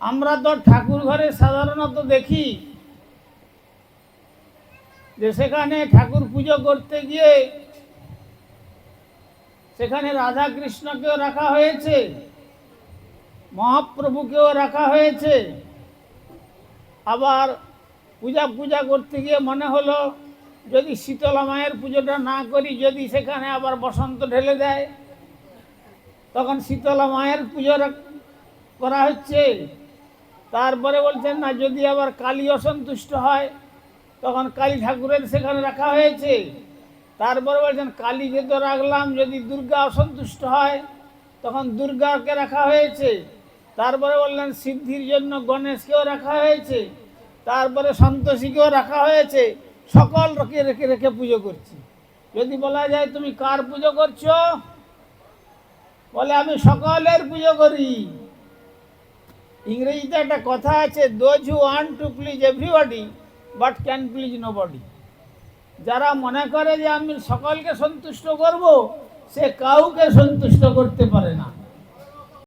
আমরা তো ঠাকুর ঘরে সাধারণত দেখি যে সেখানে ঠাকুর পুজো করতে গিয়ে সেখানে রাধা কৃষ্ণকেও রাখা হয়েছে, মহাপ্রভুকেও রাখা হয়েছে। আবার পূজা পূজা করতে গিয়ে মনে হলো যদি শীতলা মায়ের পুজোটা না করি, যদি সেখানে আবার বসন্ত ঢেলে দেয়, তখন শীতলা মায়ের পুজো করা হচ্ছে। তারপরে বলছেন, না, যদি আবার কালী অসন্তুষ্ট হয়, তখন কালী ঠাকুরের সেখানে রাখা হয়েছে। তারপরে বলছেন কালীকে তো রাখলাম, যদি দুর্গা অসন্তুষ্ট হয়, তখন দুর্গাকে রাখা হয়েছে। তারপরে বললেন, সিদ্ধির জন্য গণেশকেও রাখা হয়েছে, তারপরে সন্তোষীকেও রাখা হয়েছে, সকল রেখে রেখে রেখে পুজো করছি। যদি বলা যায়, তুমি কার পুজো করছ? বলে, আমি সকলের পুজো করি। ইংরেজিতে একটা কথা আছে those who want to please everybody but can please nobody যারা মনে করে যে আমি সকলকে সন্তুষ্ট করব, সে কাউকে সন্তুষ্ট করতে পারে না।